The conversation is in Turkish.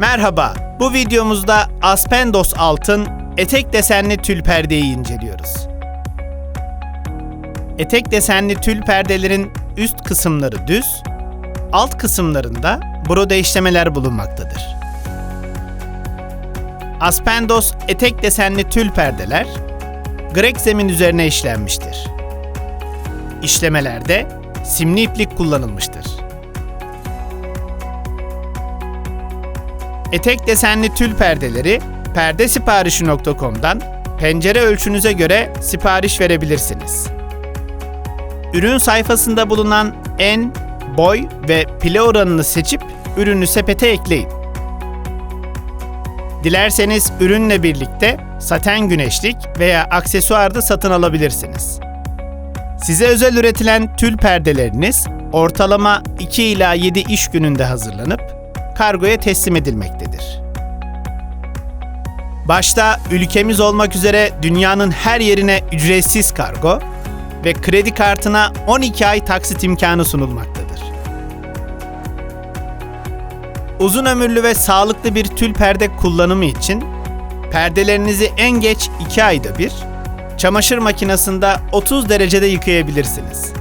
Merhaba, bu videomuzda Aspendos altın etek desenli tül perdeyi inceliyoruz. Etek desenli tül perdelerin üst kısımları düz, alt kısımlarında broda işlemeler bulunmaktadır. Aspendos etek desenli tül perdeler, grek zemin üzerine işlenmiştir. İşlemelerde simli iplik kullanılmıştır. Etek desenli tül perdeleri perdesiparişi.com'dan pencere ölçünüze göre sipariş verebilirsiniz. Ürün sayfasında bulunan en, boy ve pile oranını seçip ürünü sepete ekleyin. Dilerseniz ürünle birlikte saten güneşlik veya aksesuar da satın alabilirsiniz. Size özel üretilen tül perdeleriniz ortalama 2 ila 7 iş gününde hazırlanıp kargoya teslim edilmektedir. Başta ülkemiz olmak üzere dünyanın her yerine ücretsiz kargo ve kredi kartına 12 ay taksit imkanı sunulmaktadır. Uzun ömürlü ve sağlıklı bir tül perde kullanımı için perdelerinizi en geç 2 ayda bir çamaşır makinesinde 30 derecede yıkayabilirsiniz.